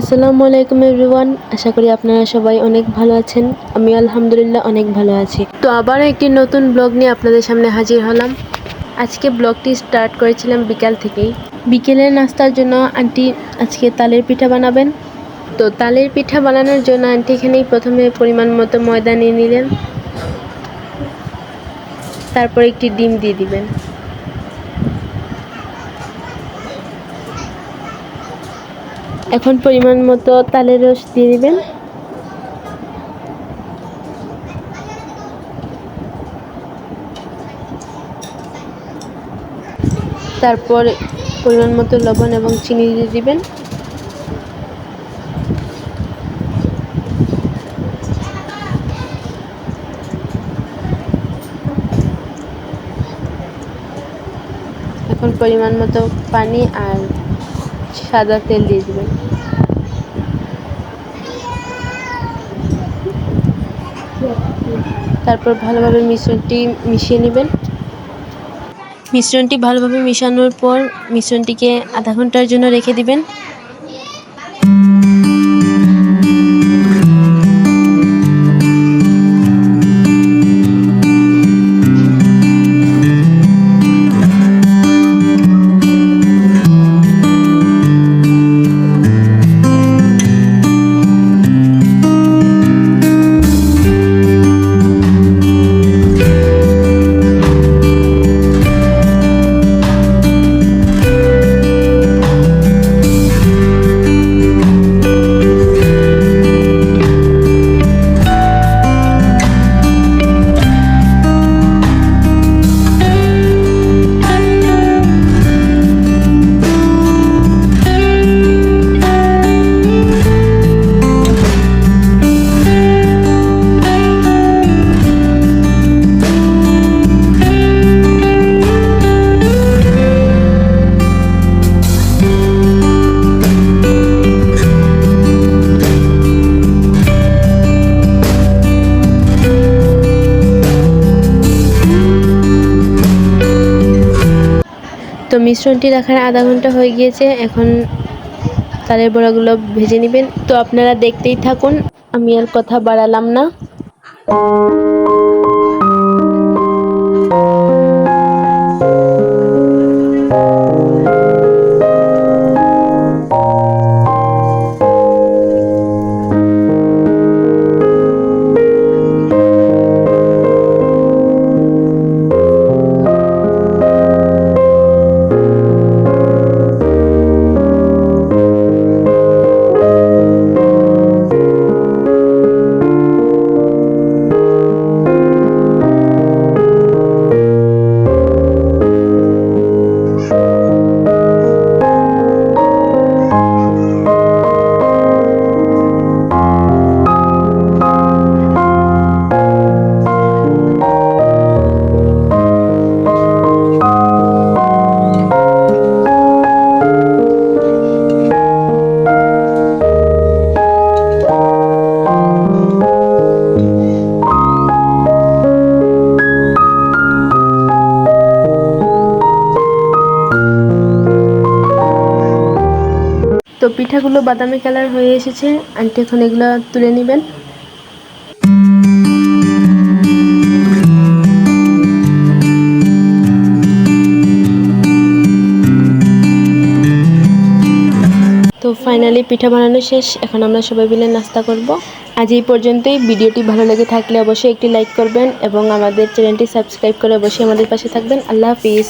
আসসালামু আলাইকুম এভরিওয়ান, আশা করি আপনারা সবাই অনেক ভালো আছেন। আমি আলহামদুলিল্লাহ অনেক ভালো আছি। তো আবার একটি নতুন ব্লগ নিয়ে আপনাদের সামনে হাজির হলাম। আজকে ব্লগটি স্টার্ট করেছিলাম বিকাল থেকেই। বিকেলের নাস্তার জন্য আন্টি আজকে তালের পিঠা বানাবেন। তো তালের পিঠা বানানোর জন্য আন্টি এখানেই প্রথমে পরিমাণ মতো ময়দা নিয়ে নিলেন। তারপর একটি ডিম দিয়ে দিবেন। এখন পরিমাণ মতো তালের রস দিয়ে দিবেন। তারপর পরিমাণ মতো লবণ এবং চিনি দিয়ে দিবেন। এখন পরিমাণ মতো পানি আর সাদা তেল দিয়ে দেবেন তারপর ভালোভাবে মিশ্রণটি মিশিয়ে নেবেন। মিশ্রণটি ভালোভাবে মিশানোর পর মিশ্রণটিকে আধা ঘণ্টার জন্য রেখে দিবেন। তো মিশ্রণটি রাখার আধা ঘণ্টা হয়ে গিয়েছে, এখন তালের বড়াগুলো ভেজে নেবেন। তো আপনারা দেখতেই থাকুন, আমি আর কথা বাড়ালাম না। তো পিঠাগুলো বাদামি কালার হয়ে এসেছে। আন্টি এখন এগুলো তুলে নেবেন। তো ফাইনালি পিঠা বানানো শেষ। এখন আমরা সবাই মিলে নাস্তা করব। আজ এই পর্যন্তই। ভিডিওটি ভালো লেগে থাকলে অবশ্যই একটি লাইক করবেন এবং আমাদের চ্যানেলটি সাবস্ক্রাইব করে অবশ্যই আমাদের পাশে থাকবেন। আল্লাহ হাফিজ।